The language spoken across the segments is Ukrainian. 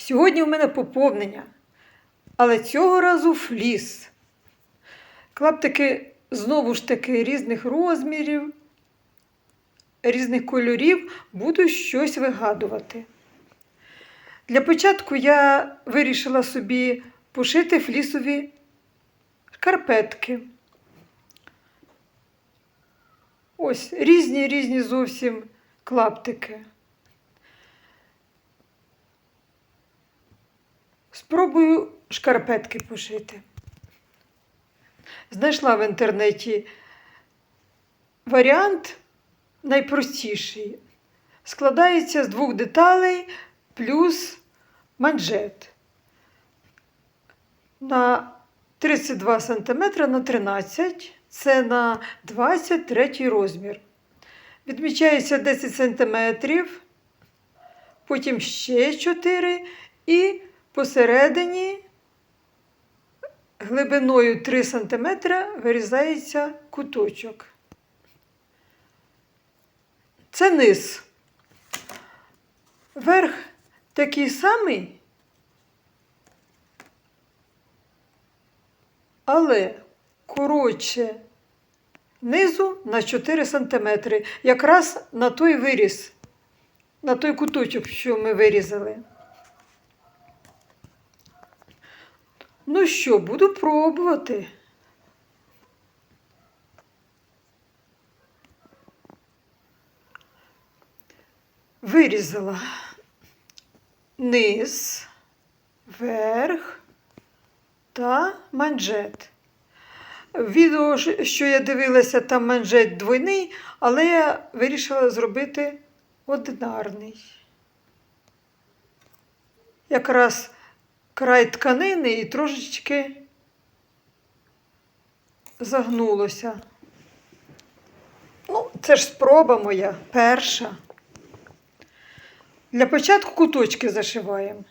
Сьогодні у мене поповнення, але цього разу фліс. Клаптики знову ж таки різних розмірів, різних кольорів буду щось вигадувати. Для початку я вирішила собі пошити флісові шкарпетки. Ось різні різні зовсім клаптики. Спробую шкарпетки пошити. Знайшла в інтернеті варіант найпростіший. Складається з двох деталей плюс манжет. На 32 см на 13 це на 23 розмір. Відмічається 10 см, потім ще 4 і посередині глибиною 3 см вирізається куточок. Це низ. Верх такий самий, але коротше низу на 4 см, якраз на той виріз, на той куточок, що ми вирізали. Ну що, буду пробувати. Вирізала низ, верх та манжет. Відео, що я дивилася, там манжет двойний, але я вирішила зробити одинарний. Якраз край тканини і трошечки загнулося. Ну, це ж спроба моя перша. Для початку куточки зашиваємо.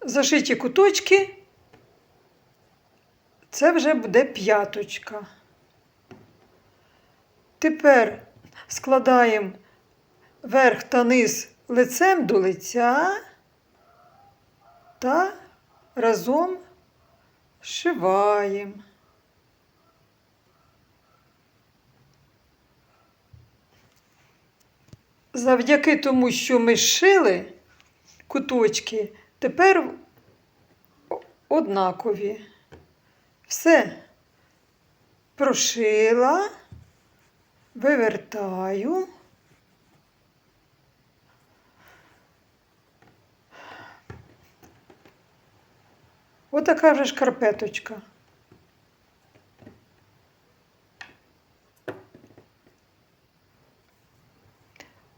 Зашиті куточки. Це вже буде п'яточка. Тепер складаємо верх та низ лицем до лиця та разом Шиваємо. Завдяки тому, що ми шили куточки, тепер однакові. Все прошила, вивертаю. Отака вже шкарпеточка.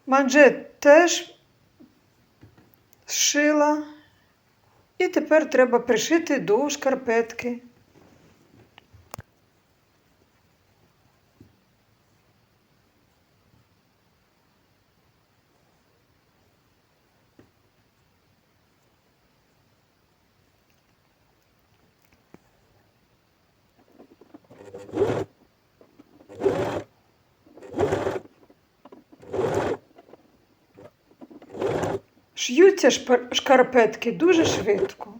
Манжет теж зшила. І тепер треба пришити до шкарпетки. Ш'ються шкарпетки дуже швидко.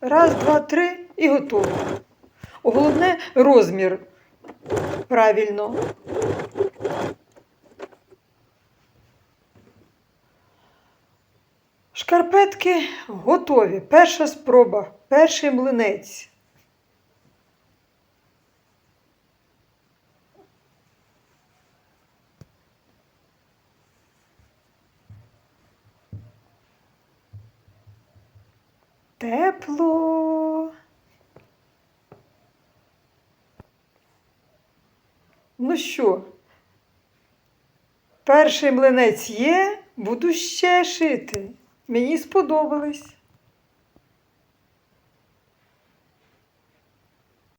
Раз, два, три і готово. Головне розмір правильно. Шкарпетки готові. Перша спроба, перший млинець. Тепло. Ну що, перший млинець є, буду ще шити. Мені сподобалось.